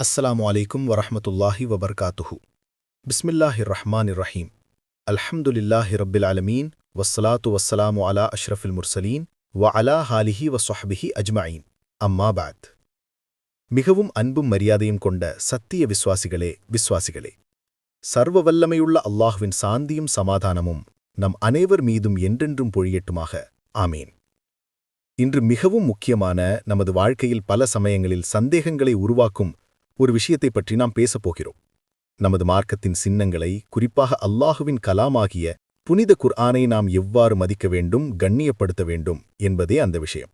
அஸ்லாம் வலைக்கும் வரமத்துல்லாஹி வபர்காத்துஹு. பிஸ்மில்லாஹி ரஹ்மான் ரஹீம் அல்ஹம்துலில்லாஹி ரப்பில் அலமீன். வஸ்ஸலாத்து வஸ்ஸலாமு அலா அஷ்ரஃபில் முர்சலீன். வ அலா ஹாலிஹி வ அஜ்மாயின் அம்மா பாத். மிகவும் அன்பும் மரியாதையும் கொண்ட சத்திய விஸ்வாசிகளே விஸ்வாசிகளே. சர்வ வல்லமையுள்ள அல்லாஹுவின் சாந்தியும் சமாதானமும் நம் அனைவர் மீதும் என்றென்றும் பொழியட்டுமாக. ஆமீன். இன்று மிகவும் முக்கியமான நமது வாழ்க்கையில் பல சமயங்களில் சந்தேகங்களை உருவாக்கும் ஒரு விஷயத்தைப் பற்றி நாம் பேசப் போகிறோம். நமது மார்க்கத்தின் சின்னங்களை குறிப்பாக அல்லாஹுவின் கலாமாகிய புனித குர்ஆனை நாம் எவ்வாறு மதிக்க வேண்டும் கண்ணியப்படுத்த வேண்டும் என்பதே அந்த விஷயம்.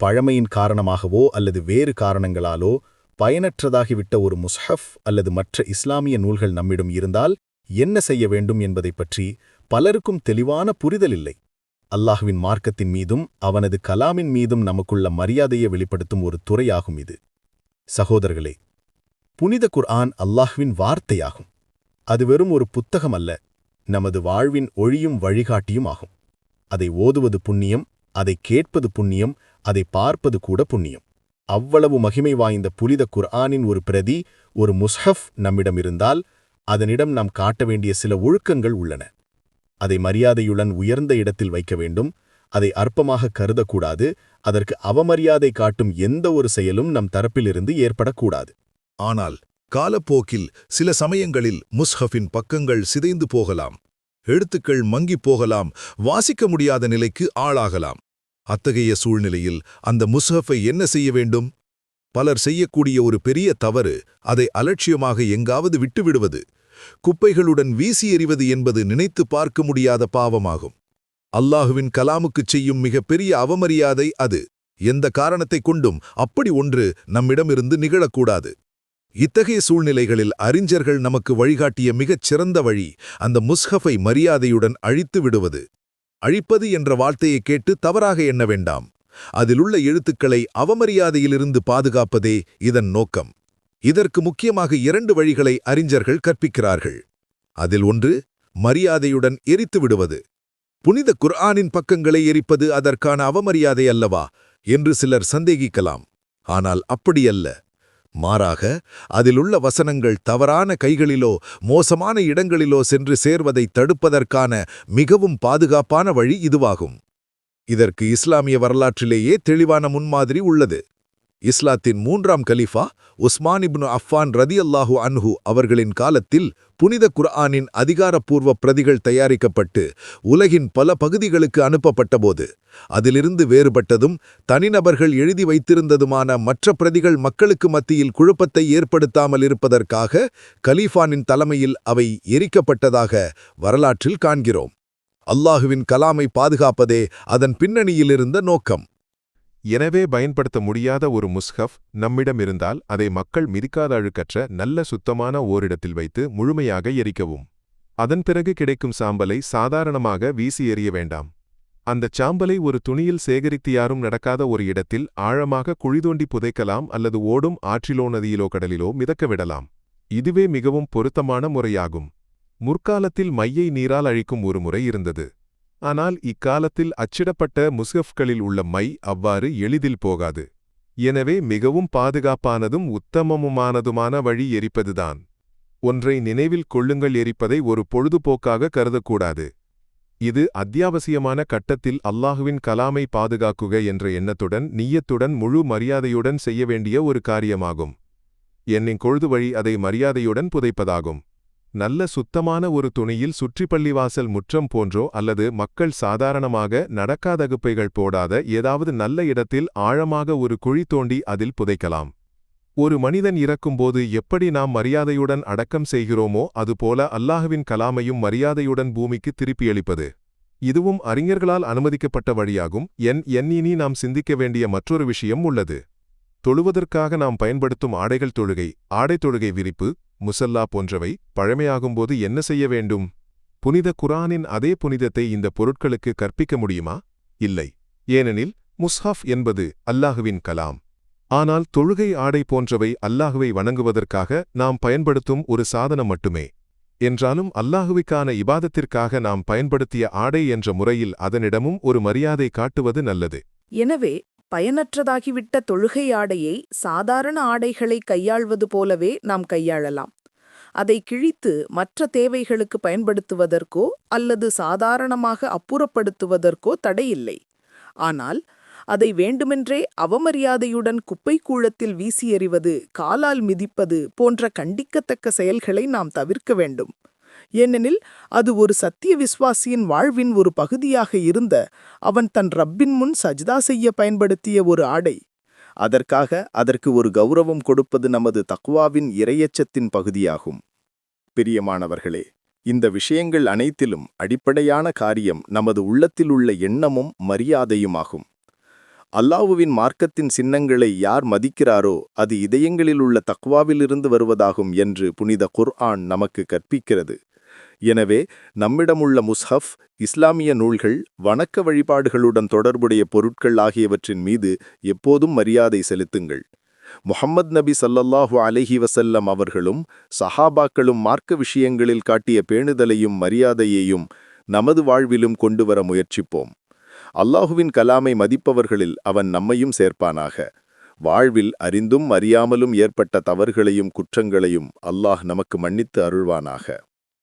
பழமையின் காரணமாகவோ அல்லது வேறு காரணங்களாலோ பயனற்றதாகிவிட்ட ஒரு முஸ்ஹஃப் அல்லது மற்ற இஸ்லாமிய நூல்கள் நம்மிடம் இருந்தால் என்ன செய்ய வேண்டும் என்பதைப் பற்றி பலருக்கும் தெளிவான புரிதல் இல்லை. அல்லாஹுவின் மார்க்கத்தின் மீதும் அவனது கலாமின் மீதும் நமக்குள்ள மரியாதையை வெளிப்படுத்தும் ஒரு துறையாகும் இது. சகோதரர்களே புனித குர்ஆன் அல்லாஹ்வின் வார்த்தையாகும். அது வெறும் ஒரு புத்தகம் அல்ல நமது வாழ்வின் ஒழியும் வழிகாட்டியும் ஆகும். அதை ஓதுவது புண்ணியம் அதை கேட்பது புண்ணியம் அதை பார்ப்பது கூட புண்ணியம். அவ்வளவு மகிமை வாய்ந்த புனித குர்ஆனின் ஒரு பிரதி ஒரு முஸ்ஹஃப் நம்மிடம் இருந்தால் அதனிடம் நாம் காட்ட வேண்டிய சில ஒழுக்கங்கள் உள்ளன. அதை மரியாதையுடன் உயர்ந்த இடத்தில் வைக்க வேண்டும் அதை அற்பமாக கருதக்கூடாது அதற்கு அவமரியாதை காட்டும் எந்த ஒரு செயலும் நம் தரப்பிலிருந்து ஏற்படக்கூடாது. ஆனால் காலப்போக்கில் சில சமயங்களில் முஸ்ஹஃபின் பக்கங்கள் சிதைந்து போகலாம். எழுத்துக்கள் மங்கிப் போகலாம். வாசிக்க முடியாத நிலைக்கு ஆளாகலாம். அத்தகைய சூழ்நிலையில் அந்த முஸ்ஹஃபை என்ன செய்ய வேண்டும்? பலர் செய்யக்கூடிய ஒரு பெரிய தவறு அதை அலட்சியமாக எங்காவது விட்டுவிடுவது. குப்பைகளுடன் வீசி எறிவது என்பது நினைத்து பார்க்க முடியாத பாவமாகும். அல்லாஹுவின் கலாமுக்குச் செய்யும் மிகப்பெரிய அவமரியாதை அது. எந்த காரணத்தைக் கொண்டும் அப்படி ஒன்று நம்மிடமிருந்து நிகழக்கூடாது. இத்தகைய சூழ்நிலைகளில் அறிஞர்கள் நமக்கு வழிகாட்டிய மிகச் சிறந்த வழி அந்த முஸ்ஹஃபை மரியாதையுடன் அழித்து விடுவது. அழிப்பது என்ற வார்த்தையை கேட்டு தவறாக எண்ண வேண்டாம். அதிலுள்ள எழுத்துக்களை அவமரியாதையிலிருந்து பாதுகாப்பதே இதன் நோக்கம். இதற்கு முக்கியமாக இரண்டு வழிகளை அறிஞர்கள் கற்பிக்கிறார்கள். அதில் ஒன்று மரியாதையுடன் எரித்து விடுவது. புனித குர்ஆனின் பக்கங்களை எரிப்பது அதற்கான அவமரியாதை அல்லவா? என்று சிலர் சந்தேகிக்கலாம். ஆனால் அப்படியல்ல மாறாக அதிலுள்ள வசனங்கள் தவறான கைகளிலோ மோசமான இடங்களிலோ சென்று சேர்வதை தடுப்பதற்கான மிகவும் பாதுகாப்பான வழி இதுவாகும். இதற்கு இஸ்லாமிய வரலாற்றிலேயே தெளிவான முன்மாதிரி உள்ளது. இஸ்லாத்தின் மூன்றாம் கலீஃபா உஸ்மானிப்னு அஃபான் ரதி அல்லாஹு அன்ஹு அவர்களின் காலத்தில் புனித குர்ஆனின் அதிகாரப்பூர்வ பிரதிகள் தயாரிக்கப்பட்டு உலகின் பல பகுதிகளுக்கு அனுப்பப்பட்டபோது அதிலிருந்து வேறுபட்டதும் தனிநபர்கள் எழுதி வைத்திருந்ததுமான மற்ற பிரதிகள் மக்களுக்கு மத்தியில் குழப்பத்தை ஏற்படுத்தாமல் இருப்பதற்காக கலீஃபானின் தலைமையில் அவை எரிக்கப்பட்டதாக வரலாற்றில் காண்கிறோம். அல்லாஹுவின் கலாமை பாதுகாப்பதே அதன் பின்னணியிலிருந்த நோக்கம். எனவே பயன்படுத்த முடியாத ஒரு முஸ்ஹஃப் நம்மிடம் இருந்தால் அதை மக்கள் மிதிக்காத அழுக்கற்ற நல்ல சுத்தமான ஓரிடத்தில் வைத்து முழுமையாக எரிக்கவும். அதன் பிறகு கிடைக்கும் சாம்பலை சாதாரணமாக வீசி எறிய வேண்டாம். அந்தச் சாம்பலை ஒரு துணியில் சேகரித்து யாரும் நடக்காத ஒரு இடத்தில் ஆழமாக குழிதோண்டி புதைக்கலாம் அல்லது ஓடும் ஆற்றிலோ நதியிலோ கடலிலோ மிதக்க விடலாம். இதுவே மிகவும் பொருத்தமான முறையாகும். முற்காலத்தில் மையை நீரால் அழிக்கும் ஒரு முறை இருந்தது. ஆனால் இக்காலத்தில் அச்சிடப்பட்ட முஸ்ஹஃப்களில் உள்ள மை அவ்வாறு எளிதில் போகாது. எனவே மிகவும் பாதுகாப்பானதும் உத்தமமுமானதுமான வழி எரிப்பதுதான். ஒன்றை நினைவில் கொள்ளுங்கள் எரிப்பதை ஒரு பொழுதுபோக்காக கருதக்கூடாது. இது அத்தியாவசியமான கட்டத்தில் அல்லாஹுவின் கலாமை பாதுகாக்குக என்ற எண்ணத்துடன் நீயத்துடன் முழு மரியாதையுடன் செய்ய வேண்டிய ஒரு காரியமாகும். என்னின் கொழுது வழி அதை மரியாதையுடன் புதைப்பதாகும். நல்ல சுத்தமான ஒரு துணியில் சுற்றிப்பள்ளிவாசல் முற்றம் போன்றோ அல்லது மக்கள் சாதாரணமாக நடக்காதகுப்பைகள் போடாத ஏதாவது நல்ல இடத்தில் ஆழமாக ஒரு குழி தோண்டி அதில் புதைக்கலாம். ஒரு மனிதன் இறக்கும்போது எப்படி நாம் மரியாதையுடன் அடக்கம் செய்கிறோமோ அதுபோல அல்லாஹுவின் கலாமையும் மரியாதையுடன் பூமிக்கு திருப்பியளிப்பது இதுவும் அறிஞர்களால் அனுமதிக்கப்பட்ட வழியாகும். என் எண்ணினி நாம் சிந்திக்க வேண்டிய மற்றொரு விஷயம் உள்ளது. தொழுவதற்காக நாம் பயன்படுத்தும் ஆடைகள் தொழுகை. ஆடை தொழுகை விரிப்பு. முசல்லா போன்றவை பழமையாகும்போது என்ன செய்ய வேண்டும்? புனித குரானின் அதே புனிதத்தை இந்த பொருட்களுக்கு கற்பிக்க முடியுமா? இல்லை. ஏனெனில் முஸ்ஹாஃப் என்பது அல்லாஹுவின் கலாம். ஆனால் தொழுகை ஆடை போன்றவை அல்லாஹுவை வணங்குவதற்காக நாம் பயன்படுத்தும் ஒரு சாதனம் மட்டுமே. என்றாலும் அல்லாஹுவிக்கான இபாதத்திற்காக நாம் பயன்படுத்திய ஆடை என்ற முறையில் அதனிடமும் ஒரு மரியாதை காட்டுவது நல்லது. எனவே பயனற்றதாகிவிட்ட தொழுகை ஆடையை சாதாரண ஆடைகளை கையாள்வது போலவே நாம் கையாளலாம். அதை கிழித்து மற்ற தேவைகளுக்கு பயன்படுத்துவதற்கோ அல்லது சாதாரணமாக அப்புறப்படுத்துவதற்கோ தடையில்லை. ஆனால் அதை வேண்டுமென்றே அவமரியாதையுடன் குப்பைக் கூழத்தில் வீசி எறிவது காலால் மிதிப்பது போன்ற கண்டிக்கத்தக்க செயல்களை நாம் தவிர்க்க வேண்டும். ஏனெனில் அது ஒரு சத்திய விசுவாசியின் வாழ்வின் ஒரு பகுதியாக இருந்த அவன் தன் ரப்பின் முன் சஜிதா செய்ய பயன்படுத்திய ஒரு ஆடை. அதற்காக அதற்கு ஒரு கௌரவம் கொடுப்பது நமது தக்வாவின் இரையச்சத்தின் பகுதியாகும். பிரியமானவர்களே இந்த விஷயங்கள் அனைத்திலும் அடிப்படையான காரியம் நமது உள்ளத்தில் உள்ள எண்ணமும் மரியாதையுமாகும். அல்லாவுவின் மார்க்கத்தின் சின்னங்களை யார் மதிக்கிறாரோ அது இதயங்களில் உள்ள தக்வாவிலிருந்து வருவதாகும் என்று புனித குர்ஆன் நமக்கு கற்பிக்கிறது. எனவே நம்மிடமுள்ள முஸ்ஹப் இஸ்லாமிய நூல்கள் வணக்க வழிபாடுகளுடன் தொடர்புடைய பொருட்கள் ஆகியவற்றின் மீது எப்போதும் மரியாதை செலுத்துங்கள். முஹம்மத் நபி சல்லல்லாஹு அலஹி வசல்லம் அவர்களும் சஹாபாக்களும் மார்க்க விஷயங்களில் காட்டிய பேணுதலையும் மரியாதையையும் நமது வாழ்விலும் கொண்டுவர முயற்சிப்போம். அல்லாஹுவின் கலாமை மதிப்பவர்களில் அவன் நம்மையும் சேர்ப்பானாக. வாழ்வில் அறிந்தும் அறியாமலும் ஏற்பட்ட தவறுகளையும் குற்றங்களையும் அல்லாஹ் நமக்கு மன்னித்து அருள்வானாக.